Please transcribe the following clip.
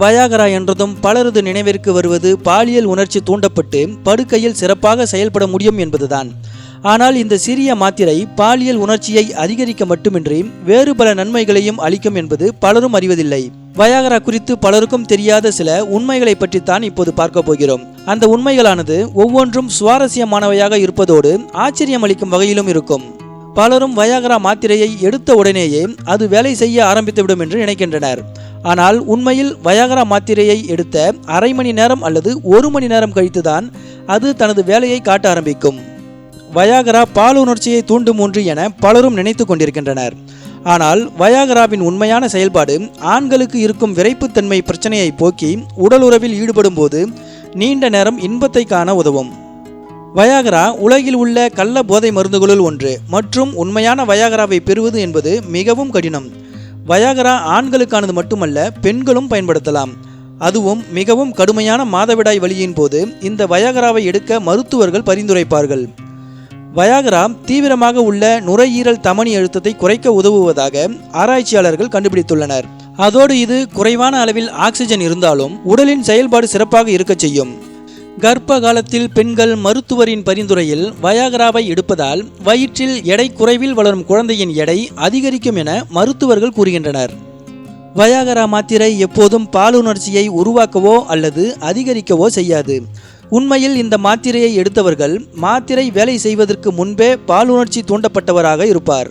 Viagra என்றதும் பலரது நினைவிற்கு வருவது பாலியல் உணர்ச்சி தூண்டப்பட்டு படுக்கையில் சிறப்பாக செயல்பட முடியும் என்பதுதான். ஆனால் இந்த சிறிய மாத்திரை பாலியல் உணர்ச்சியை அதிகரிக்க மட்டுமின்றி வேறு பல நன்மைகளையும் அளிக்கும் என்பது பலரும் அறிவதில்லை. வயாகரா குறித்து பலருக்கும் தெரியாத சில உண்மைகளை பற்றித்தான் இப்போது பார்க்க போகிறோம். அந்த உண்மைகளானது ஒவ்வொன்றும் சுவாரஸ்யமானவையாக இருப்பதோடு ஆச்சரியம் அளிக்கும் வகையிலும் இருக்கும். பலரும் வயாகரா மாத்திரையை எடுத்த உடனேயே அது வேலை செய்ய ஆரம்பித்துவிடும் என்று நினைக்கின்றனர். ஆனால் உண்மையில் வயாகரா மாத்திரையை எடுத்த அரை மணி நேரம் அல்லது ஒரு மணி நேரம் கழித்துதான் அது தனது வேலையை காட்ட ஆரம்பிக்கும். வயாகரா பாலுணர்ச்சியை தூண்டும் ஒன்று என பலரும் நினைத்து கொண்டிருக்கின்றனர். ஆனால் வயாகராவின் உண்மையான செயல்பாடு ஆண்களுக்கு இருக்கும் விரைப்புத்தன்மை பிரச்சனையை போக்கி உடல் உறவில் ஈடுபடும் போது நீண்ட நேரம் இன்பத்தை காண உதவும். வயாகரா உலகில் உள்ள கள்ள போதை மருந்துகளுள் ஒன்று மற்றும் உண்மையான வயாகராவை பெறுவது என்பது மிகவும் கடினம். வயாகரா ஆண்களுக்கானது மட்டுமல்ல பெண்களும் பயன்படுத்தலாம். அதுவும் மிகவும் கடுமையான மாதவிடாய் வழியின் போது இந்த வயாகராவை எடுக்க மருத்துவர்கள் பரிந்துரைப்பார்கள். வயாகரா தீவிரமாக உள்ள நுரையீரல் தமனி அழுத்தத்தை குறைக்க உதவுவதாக ஆராய்ச்சியாளர்கள் கண்டுபிடித்துள்ளனர். அதோடு இது குறைவான அளவில் ஆக்சிஜன் இருந்தாலும் உடலின் செயல்பாடு சிறப்பாக இருக்கச் செய்யும். கர்ப்ப காலத்தில் பெண்கள் மருத்துவரின் பரிந்துரையில் வயாகராவை எடுப்பதால் வயிற்றில் எடை குறைவில் வளரும் குழந்தையின் எடை அதிகரிக்கும் என மருத்துவர்கள் கூறுகின்றனர். வயாகரா மாத்திரை எப்போதும் பாலுணர்ச்சியை உருவாக்கவோ அல்லது அதிகரிக்கவோ செய்யாது. உண்மையில் இந்த மாத்திரையை எடுத்தவர்கள் மாத்திரை வேலை செய்வதற்கு முன்பே பாலுணர்ச்சி தூண்டப்பட்டவராக இருப்பார்.